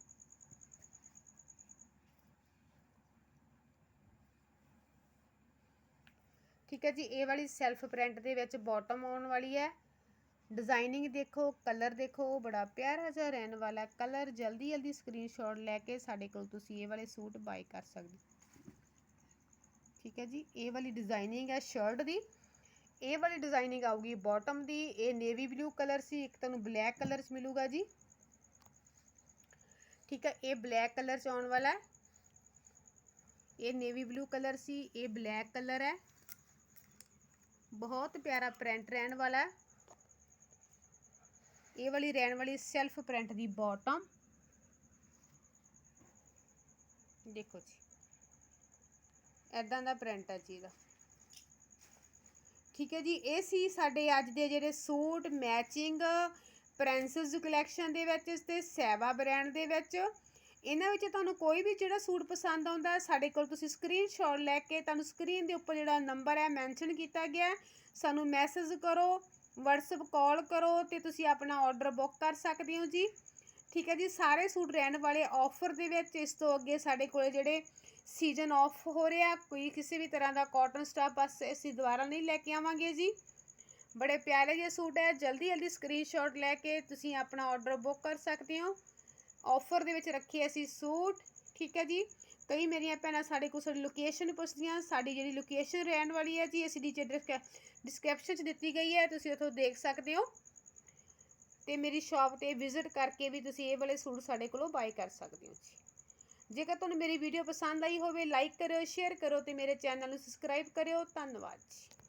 Speaker 1: ਠੀਕ ਹੈ ਜੀ, ਇਹ ਵਾਲੀ ਸੈਲਫ ਪ੍ਰਿੰਟ ਦੇ ਵਿੱਚ ਬਾਟਮ ਆਉਣ ਵਾਲੀ ਹੈ। ਡਿਜ਼ਾਈਨਿੰਗ ਦੇਖੋ ਕਲਰ ਦੇਖੋ, ਉਹ ਬੜਾ ਪਿਆਰਾ ਜਿਹਾ ਰਹਿਣ ਵਾਲਾ ਕਲਰ ਜਲਦੀ ਜਲਦੀ ਸਕਰੀਨਸ਼ਾਟ ਲੈ ਕੇ ਸਾਡੇ ਕੋਲ ਤੁਸੀਂ ਇਹ ਵਾਲੇ ਸੂਟ ਬਾਈ ਕਰ ਸਕਦੇ ਠੀਕ ਹੈ ਜੀ, ਇਹ ਵਾਲੀ ਡਿਜ਼ਾਈਨਿੰਗ ਹੈ ਸ਼ਰਟ ਦੀ। ਇਹ ਵਾਲੀ ਡਿਜ਼ਾਈਨਿੰਗ ਆਊਗੀ ਬਾਟਮ ਦੀ। ਇਹ ਨੇਵੀ ਬਲੂ ਕਲਰ ਸੀ, ਇੱਕ ਤੁਹਾਨੂੰ ਬਲੈਕ ਕਲਰ 'ਚ ਮਿਲੂਗਾ ਜੀ। ਠੀਕ ਹੈ, ਇਹ ਬਲੈਕ ਕਲਰ 'ਚ ਆਉਣ ਵਾਲਾ ਹੈ। ਇਹ ਨੇਵੀ ਬਲੂ ਕਲਰ ਸੀ, ਇਹ ਬਲੈਕ ਕਲਰ ਹੈ। ਬਹੁਤ ਪਿਆਰਾ ਪ੍ਰਿੰਟ ਰਹਿਣ ਵਾਲਾ ਇਹ ਵਾਲੀ ਰਹਿਣ ਵਾਲੀ ਸੈਲਫ ਪ੍ਰਿੰਟ ਦੀ ਬਾਟਮ ਦੇਖੋ ਜੀ। ਐਦਾਂ ਦਾ ਪ੍ਰਿੰਟ ਹੈ ਜੀ ਇਹਦਾ। ਠੀਕ ਹੈ ਜੀ, ਇਹ ਸੀ ਸਾਡੇ ਅੱਜ ਦੇ ਜਿਹੜੇ ਸੂਟ ਮੈਚਿੰਗ ਪ੍ਰਿੰਸਸ ਕਲੈਕਸ਼ਨ ਦੇ ਵਿੱਚ ਤੇ ਸੈਵਾ ਬ੍ਰਾਂਡ ਦੇ ਵਿੱਚ। ਇਹਨਾਂ ਵਿੱਚ ਤੁਹਾਨੂੰ ਕੋਈ ਵੀ ਜਿਹੜਾ ਸੂਟ ਪਸੰਦ ਆਉਂਦਾ ਹੈ, ਸਾਡੇ ਕੋਲ ਤੁਸੀਂ ਸਕਰੀਨਸ਼ਾਟ ਲੈ ਕੇ ਤੁਹਾਨੂੰ ਸਕਰੀਨ ਦੇ ਉੱਪਰ ਜਿਹੜਾ ਨੰਬਰ ਹੈ ਮੈਂਸ਼ਨ ਕੀਤਾ ਗਿਆ ਸਾਨੂੰ ਮੈਸੇਜ ਕਰੋ WhatsApp ਕਾਲ ਕਰੋ ਤੇ ਤੁਸੀਂ ਆਪਣਾ ਆਰਡਰ ਬੁੱਕ ਕਰ ਸਕਦੇ ਹੋ ਜੀ। ਠੀਕ ਹੈ ਜੀ ਸਾਰੇ ਸੂਟ ਰਹਿਣ ਵਾਲੇ ਆਫਰ ਦੇ ਵਿੱਚ ਇਸ ਤੋਂ ਅੱਗੇ ਸਾਡੇ ਕੋਲ ਜਿਹੜੇ ਸੀਜ਼ਨ ਆਫ ਹੋ ਰਿਹਾ ਕੋਈ ਕਿਸੇ ਵੀ ਤਰ੍ਹਾਂ ਦਾ ਕਾਟਨ ਸਟਾਫ ਬਸ ਅਸੀਂ ਦੁਬਾਰਾ ਨਹੀਂ ਲੈ ਕੇ ਆਵਾਂਗੇ ਜੀ। ਬੜੇ ਪਿਆਰੇ ਜਿਹੇ ਸੂਟ ਹੈ ਜਲਦੀ ਜਲਦੀ ਸਕਰੀਨਸ਼ਾਟ ਲੈ ਕੇ ਤੁਸੀਂ ਆਪਣਾ ਆਰਡਰ ਬੁੱਕ ਕਰ ਸਕਦੇ ਹੋ। ਆਫਰ ਦੇ ਵਿੱਚ ਰੱਖੇ ਅਸੀਂ ਸੂਟ, ਠੀਕ ਹੈ ਜੀ? ਕਈ ਮੇਰੀਆਂ ਭੈਣਾਂ ਸਾਡੇ ਕੋਲ ਸਾਡੀ ਲੋਕੇਸ਼ਨ ਪੁੱਛਦੀਆਂ, ਸਾਡੀ ਜਿਹੜੀ ਲੋਕੇਸ਼ਨ ਰਹਿਣ ਵਾਲੀ ਹੈ ਜੀ, ਅਸੀਂ ਨੀਚੇ ਡਿਸਕ੍ਰਿਪਸ਼ਨ 'ਚ ਦਿੱਤੀ ਗਈ ਹੈ, ਤੁਸੀਂ ਉੱਥੋਂ ਦੇਖ ਸਕਦੇ ਹੋ। ਤੇ ਮੇਰੀ ਸ਼ਾਪ ਤੇ ਵਿਜ਼ਿਟ ਕਰਕੇ ਵੀ ਤੁਸੀਂ ਇਹ ਵਾਲੇ ਸੂਟ ਸਾਡੇ ਕੋਲੋਂ ਬਾਈ ਕਰ ਸਕਦੇ ਹੋ ਜੀ। ਜੇਕਰ ਤੁਹਾਨੂੰ ਮੇਰੀ ਵੀਡੀਓ ਪਸੰਦ ਆਈ ਹੋਵੇ ਲਾਈਕ ਕਰਿਓ ਸ਼ੇਅਰ ਕਰੋ ਤੇ ਮੇਰੇ ਚੈਨਲ ਨੂੰ ਸਬਸਕ੍ਰਾਈਬ ਕਰਿਓ। ਧੰਨਵਾਦ ਜੀ।